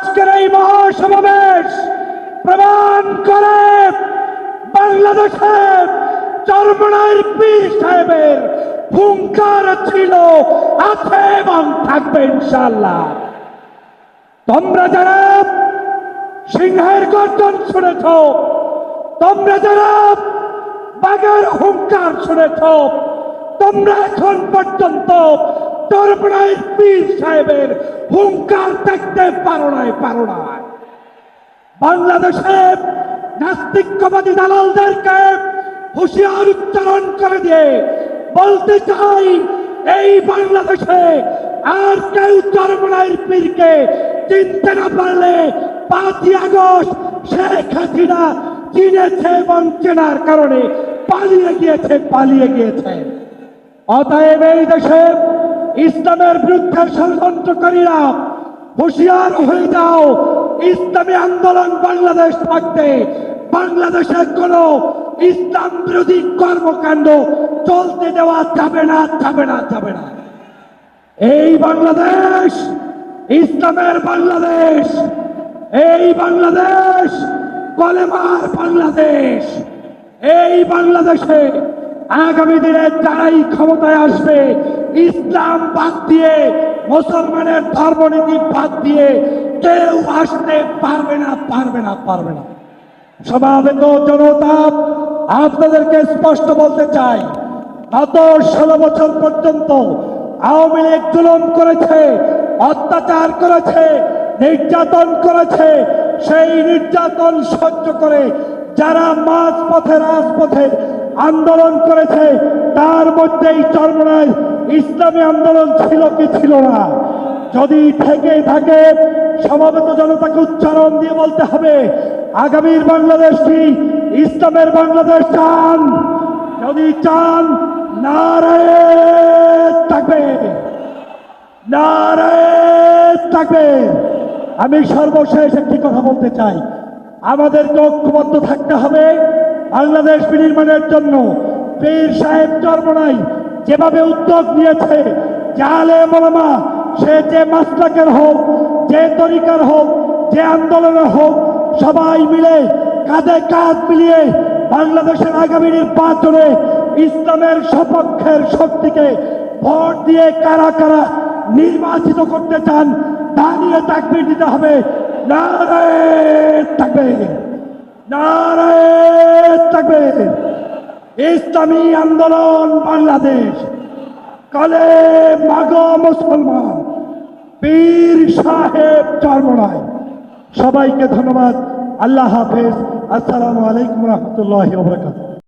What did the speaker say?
আজকের এই মহাসমাবেশ প্রমাণ করে বাংলাদেশে চরমনাইর পীর সাহেবের হুঙ্কার ছিল, আছে এবং থাকবে ইনশাল্লাহ তোমরা যারা সিংহের গর্জন শুনেছ, তোমরা যারা বাঘের হুঙ্কার শুনেছ, তোমরা এখন পর্যন্ত চরমনাইর পীর সাহেবের হুঙ্কার দেখতে পারো নাই পারো নাই বাংলাদেশে নাস্তিকবাদী দালালদেরকে হুঁশিয়ার উচ্চারণ করে দিয়ে বলতে চাই, এই বাংলাদেশে আর কেউ চরমনাইর পীরকে চিনতে না পারলে পাঁচই আগস্ট শেখ হাসিনা চিনেছে এবং চেনার কারণে পালিয়ে গিয়েছে পালিয়ে গিয়েছে। অতএব এই দেশে ইসলামের বিরুদ্ধে ষড়যন্ত্রকারীরা হুঁশিয়ার হয়ে যাও। ইসলামী আন্দোলন বাংলাদেশ থাকতে বাংলাদেশের কোন ইসলাম বিরোধী কর্মকাণ্ড চলতে দেওয়া যাবে না যাবে না যাবে না। এই বাংলাদেশ, ইসলামের বাংলাদেশ, এই বাংলাদেশ, কলেমার বাংলাদেশ, এই বাংলাদেশে আগামী দিনে যারাই ক্ষমতায় আসবে, ইসলাম বাদ দিয়ে, মুসলমানের ধর্মনীতি বাদ দিয়ে কেউ আসতে পারবে না পারবে না পারবে না। সমাবেত জনতা, আপনাদেরকে স্পষ্ট বলতে চাই গত ষোলো বছর পর্যন্ত আওয়ামী লীগ জুলুম করেছে, অত্যাচার করেছে, নির্যাতন করেছে, সেই নির্যাতন সহ্য করে যারা মাঝ পথে রাজপথে আন্দোলন করেছে, তার মধ্যেই চর্মনায় ইসলামী আন্দোলন ছিল কি ছিল না। যদি থেকে থাকে, সমাবেত জনতাকে উচ্চারণ দিয়ে বলতে হবে, আগামীর বাংলাদেশটি ইসলামের বাংলাদেশ চান? যদি চান নারায় থাকবে। নারায় থাকবে। আমি সর্বশেষ একটি কথা বলতে চাই। আমাদেরকে ঐক্যবদ্ধ থাকতে হবে। বাংলাদেশ বিনির্মাণের জন্য পীর সাহেব চর্মনাই যেভাবে উদ্যোগ নিয়েছে, জালে মলামা, সে যে মাসলাকের হোক, যে তরিকার হোক, যে আন্দোলনের হোক, সবাই মিলে, কাঁধে কাঁধ মিলিয়ে বাংলাদেশের আগামী নির্বাচনে ইসলামের সপক্ষের শক্তিকে ভোট দিয়ে কারা কারা নির্বাচিত করতে চান, তা নিয়ে তাকবির দিতে হবে। নারায়ণ থাকবে। নারায়ণ থাকবে। ইসলামী আন্দোলন বাংলাদেশ। কালে মাগ মুসলমান পীর সাহেব চর্মনায়। সবাইকে ধন্যবাদ। আল্লাহ হাফেজ। আসসালামু আলাইকুম রহমতুল্লাহ বরকাত